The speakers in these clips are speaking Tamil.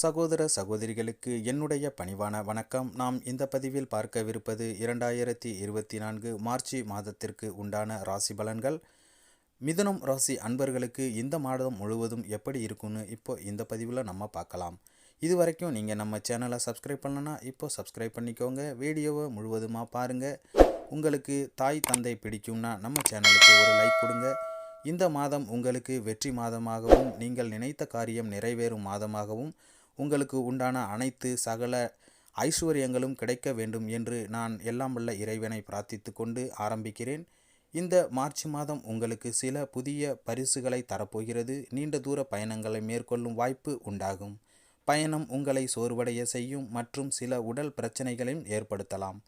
சகோதர சகோதரிகளுக்கு என்னுடைய பணிவான வணக்கம். நாம் இந்த பதிவில் பார்க்கவிருப்பது இரண்டாயிரத்தி இருபத்தி நான்கு மார்ச் மாதத்திற்கு உண்டான ராசி பலன்கள். மிதுனம் ராசி அன்பர்களுக்கு இந்த மாதம் முழுவதும் எப்படி இருக்குன்னு இப்போ இந்த பதிவில் நம்ம பார்க்கலாம். இது வரைக்கும் நீங்கள் நம்ம சேனலை சப்ஸ்கிரைப் பண்ணலன்னா இப்போ சப்ஸ்கிரைப் பண்ணிக்கோங்க. வீடியோவை முழுவதுமாக பாருங்கள் உங்களுக்கு தாய் தந்தை பிடிக்கும்னா நம்ம சேனலுக்கு ஒரு லைக் கொடுங்க. இந்த மாதம் உங்களுக்கு வெற்றி மாதமாகவும் நீங்கள் நினைத்த காரியம் நிறைவேறும் மாதமாகவும் உங்களுக்கு உண்டான அனைத்து சகல ஐஸ்வர்யங்களும் கிடைக்க வேண்டும் என்று நான் எல்லாம் வல்ல இறைவனை பிரார்த்தித்து கொண்டு ஆரம்பிக்கிறேன். இந்த மார்ச் மாதம் உங்களுக்கு சில புதிய பரிசுகளை தரப்போகிறது. நீண்ட தூர பயணங்களை மேற்கொள்ளும் வாய்ப்பு உண்டாகும். பயணம் உங்களை சோர்வடைய செய்யும் மற்றும் சில உடல் பிரச்சனைகளையும் ஏற்படுத்தலாம்.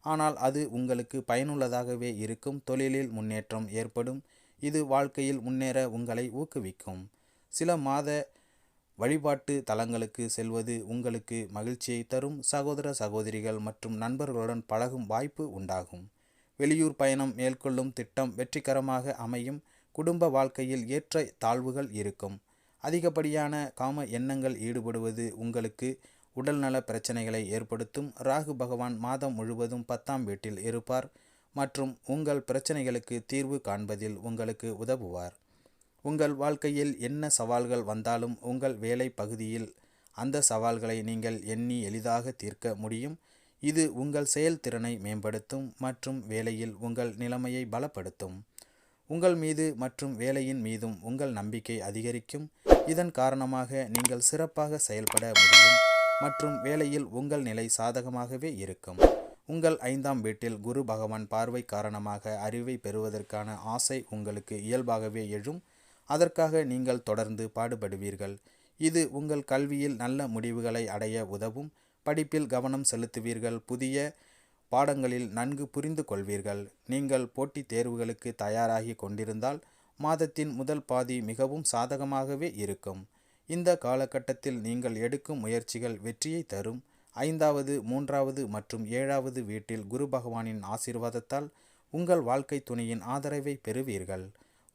ஆனால் அது உங்களுக்கு பயனுள்ளதாகவே இருக்கும். தொழிலில் முன்னேற்றம் ஏற்படும். இது வாழ்க்கையில் முன்னேற உங்களை ஊக்குவிக்கும். சில மாத வழிபாட்டு தலங்களுக்கு செல்வது உங்களுக்கு மகிழ்ச்சியை தரும். சகோதர சகோதரிகள் மற்றும் நண்பர்களுடன் பழகும் வாய்ப்பு உண்டாகும். வெளியூர் பயணம் மேற்கொள்ளும் திட்டம் வெற்றிகரமாக அமையும். குடும்ப வாழ்க்கையில் ஏற்ற தாழ்வுகள் இருக்கும். அதிகப்படியான காம எண்ணங்கள் ஈடுபடுவது உங்களுக்கு உடல்நல பிரச்சனைகளை ஏற்படுத்தும். ராகு பகவான் மாதம் முழுவதும் பத்தாம் வீட்டில் இருப்பார் மற்றும் உங்கள் பிரச்சனைகளுக்கு தீர்வு காண்பதில் உங்களுக்கு உதவுவார். உங்கள் வாழ்க்கையில் என்ன சவால்கள் வந்தாலும் உங்கள் வேலை பகுதியில் அந்த சவால்களை நீங்கள் எண்ணி எளிதாக தீர்க்க முடியும். இது உங்கள் செயல்திறனை மேம்படுத்தும் மற்றும் வேலையில் உங்கள் நிலைமையை பலப்படுத்தும். உங்கள் மீது மற்றும் வேலையின் மீதும் உங்கள் நம்பிக்கை அதிகரிக்கும். இதன் காரணமாக நீங்கள் சிறப்பாக செயல்பட முடியும் மற்றும் வேலையில் உங்கள் நிலை சாதகமாகவே இருக்கும். உங்கள் ஐந்தாம் வீட்டில் குரு பகவான் பார்வை காரணமாக அறிவை பெறுவதற்கான ஆசை உங்களுக்கு இயல்பாகவே எழும். அதற்காக நீங்கள் தொடர்ந்து பாடுபடுவீர்கள். இது உங்கள் கல்வியில் நல்ல முடிவுகளை அடைய உதவும். படிப்பில் கவனம் செலுத்துவீர்கள். புதிய பாடங்களில் நன்கு புரிந்து கொள்வீர்கள். நீங்கள் போட்டித் தேர்வுகளுக்கு தயாராகி கொண்டிருந்தால் மாதத்தின் முதல் பாதி மிகவும் சாதகமாகவே இருக்கும். இந்த காலகட்டத்தில் நீங்கள் எடுக்கும் முயற்சிகள் வெற்றியை தரும். ஐந்தாவது மூன்றாவது மற்றும் ஏழாவது வீட்டில் குரு பகவானின் ஆசீர்வாதத்தால் உங்கள் வாழ்க்கை துணையின் ஆதரவை பெறுவீர்கள்.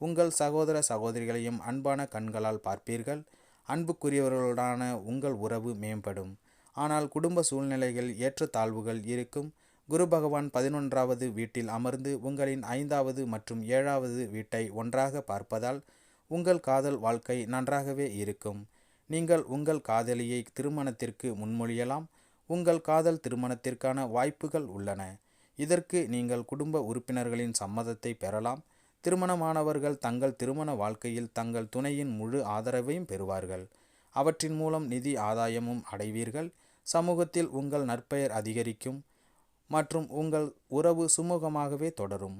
உங்கள் சகோதர சகோதரிகளையும் அன்பான கண்களால் பார்ப்பீர்கள். அன்புக்குரியவர்களுடனான உங்கள் உறவு மேம்படும். ஆனால் குடும்ப சூழ்நிலைகள் ஏற்றத்தாழ்வுகள் இருக்கும். குரு பகவான் பதினொன்றாவது வீட்டில் அமர்ந்து உங்களின் ஐந்தாவது மற்றும் ஏழாவது வீட்டை ஒன்றாக பார்ப்பதால் உங்கள் காதல் வாழ்க்கை நன்றாகவே இருக்கும். நீங்கள் உங்கள் காதலியை திருமணத்திற்கு முன்மொழியலாம். உங்கள் காதல் திருமணத்திற்கான வாய்ப்புகள் உள்ளன. இதற்கு நீங்கள் குடும்ப உறுப்பினர்களின் சம்மதத்தை பெறலாம். திருமணமானவர்கள் தங்கள் திருமண வாழ்க்கையில் தங்கள் துணையின் முழு ஆதரவையும் பெறுவார்கள். அவற்றின் மூலம் நிதி ஆதாயமும் அடைவீர்கள். சமூகத்தில் உங்கள் நற்பெயர் அதிகரிக்கும் மற்றும் உங்கள் உறவு சுமூகமாகவே தொடரும்.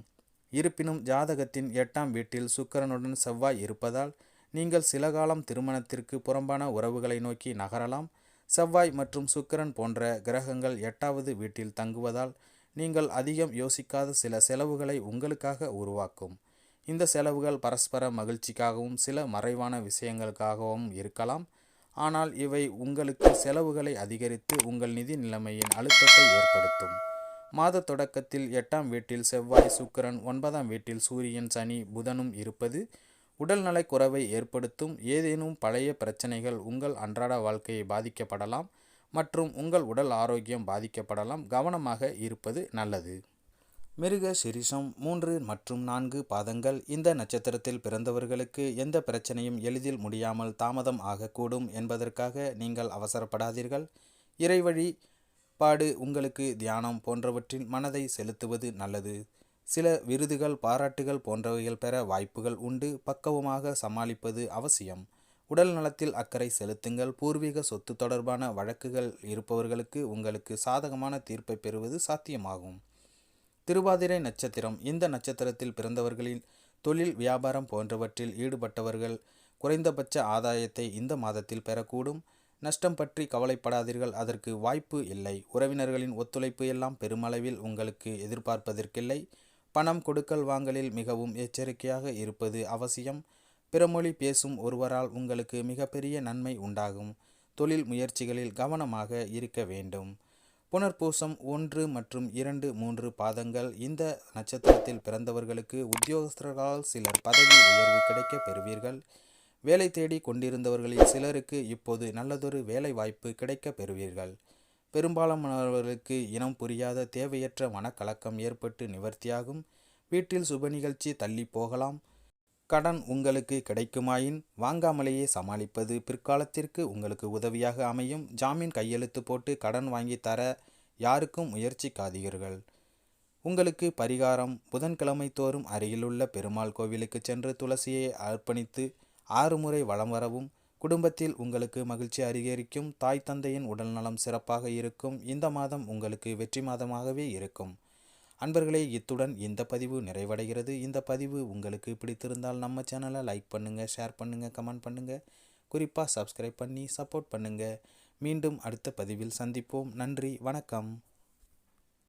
இருப்பினும் ஜாதகத்தின் எட்டாம் வீட்டில் சுக்கரனுடன் செவ்வாய் இருப்பதால் நீங்கள் சில காலம் திருமணத்திற்கு புறம்பான உறவுகளை நோக்கி நகரலாம். செவ்வாய் மற்றும் சுக்கரன் போன்ற கிரகங்கள் எட்டாவது வீட்டில் தங்குவதால் நீங்கள் அதிகம் யோசிக்காத சில செலவுகளை உங்களுக்காக உருவாக்கும். இந்த செலவுகள் பரஸ்பர மகிழ்ச்சிக்காகவும் சில மறைவான விஷயங்களுக்காகவும் இருக்கலாம். ஆனால் இவை உங்களுக்கு செலவுகளை அதிகரித்து உங்கள் நிதி நிலைமையின் அழுத்தத்தை ஏற்படுத்தும். மாத தொடக்கத்தில் எட்டாம் வீட்டில் செவ்வாய் சுக்கரன் ஒன்பதாம் வீட்டில் சூரியன் சனி புதனும் இருப்பது உடல்நலை குறைவை ஏற்படுத்தும். ஏதேனும் பழைய பிரச்சனைகள் உங்கள் அன்றாட வாழ்க்கையை பாதிக்கப்படலாம் மற்றும் உங்கள் உடல் ஆரோக்கியம் பாதிக்கப்படலாம். கவனமாக இருப்பது நல்லது. மிருக சிரிஷம் மூன்று மற்றும் நான்கு பாதங்கள். இந்த நட்சத்திரத்தில் பிறந்தவர்களுக்கு எந்த பிரச்சனையும் எளிதில் முடியாமல் தாமதம் ஆகக்கூடும் என்பதற்காக நீங்கள் அவசரப்படாதீர்கள். இறைவழி பாடு உங்களுக்கு தியானம் போன்றவற்றில் மனதை செலுத்துவது நல்லது. சில விருதுகள் பாராட்டுகள் போன்றவைகள் பெற வாய்ப்புகள் உண்டு. பக்குவமாக சமாளிப்பது அவசியம். உடல் நலத்தில் அக்கறை செலுத்துங்கள். பூர்வீக சொத்து தொடர்பான வழக்குகள் இருப்பவர்களுக்கு உங்களுக்கு சாதகமான தீர்ப்பை பெறுவது சாத்தியமாகும். திருவாதிரை நட்சத்திரம். இந்த நட்சத்திரத்தில் பிறந்தவர்களின் தொழில் வியாபாரம் போன்றவற்றில் ஈடுபட்டவர்கள் குறைந்தபட்ச ஆதாயத்தை இந்த மாதத்தில் பெறக்கூடும். நஷ்டம் பற்றி கவலைப்படாதீர்கள் அதற்கு வாய்ப்பு இல்லை. உறவினர்களின் ஒத்துழைப்பு எல்லாம் பெருமளவில் உங்களுக்கு எதிர்பார்ப்பதற்கில்லை. பணம் கொடுக்கல் வாங்கலில் மிகவும் எச்சரிக்கையாக இருப்பது அவசியம். பிறமொழி பேசும் ஒருவரால் உங்களுக்கு மிகப்பெரிய நன்மை உண்டாகும். தொழில் முயற்சிகளில் கவனமாக இருக்க வேண்டும். புனர்பூசம் ஒன்று மற்றும் இரண்டு மூன்று பாதங்கள். இந்த நட்சத்திரத்தில் பிறந்தவர்களுக்கு உத்தியோகஸ்தர்களால் சிலர் பதவி உயர்வு கிடைக்க பெறுவீர்கள். வேலை தேடி கொண்டிருந்தவர்களில் சிலருக்கு இப்போது நல்லதொரு வேலை வாய்ப்பு கிடைக்கப் பெறுவீர்கள். பெரும்பாலானவர்களுக்கு இனம் புரியாத தேவையற்ற மனக்கலக்கம் ஏற்பட்டு நிவர்த்தியாகும். வீட்டில் சுப நிகழ்ச்சி தள்ளி போகலாம். கடன் உங்களுக்கு கிடைக்குமாயின் வாங்காமலேயே சமாளிப்பது பிற்காலத்திற்கு உங்களுக்கு உதவியாக அமையும். ஜாமீன் கையெழுத்து போட்டு கடன் வாங்கி தர யாருக்கும் முயற்சிக்காதீர்கள். உங்களுக்கு பரிகாரம் புதன்கிழமை தோறும் அருகிலுள்ள பெருமாள் கோவிலுக்கு சென்று துளசியை அர்ப்பணித்து ஆறு முறை வலம் வரவும் குடும்பத்தில் உங்களுக்கு மகிழ்ச்சி அதிகரிக்கும் தாய் தந்தையின் உடல்நலம் சிறப்பாக இருக்கும் இந்த மாதம் உங்களுக்கு வெற்றி மாதமாகவே இருக்கும். அன்பர்களே இத்துடன் இந்த பதிவு நிறைவடைகிறது. இந்த பதிவு உங்களுக்கு பிடித்திருந்தால் நம்ம சேனலை லைக் பண்ணுங்கள் ஷேர் பண்ணுங்கள் கமெண்ட் பண்ணுங்கள் குறிப்பாக சப்ஸ்கிரைப் பண்ணி சப்போர்ட் பண்ணுங்கள் மீண்டும் அடுத்த பதிவில் சந்திப்போம். நன்றி வணக்கம்.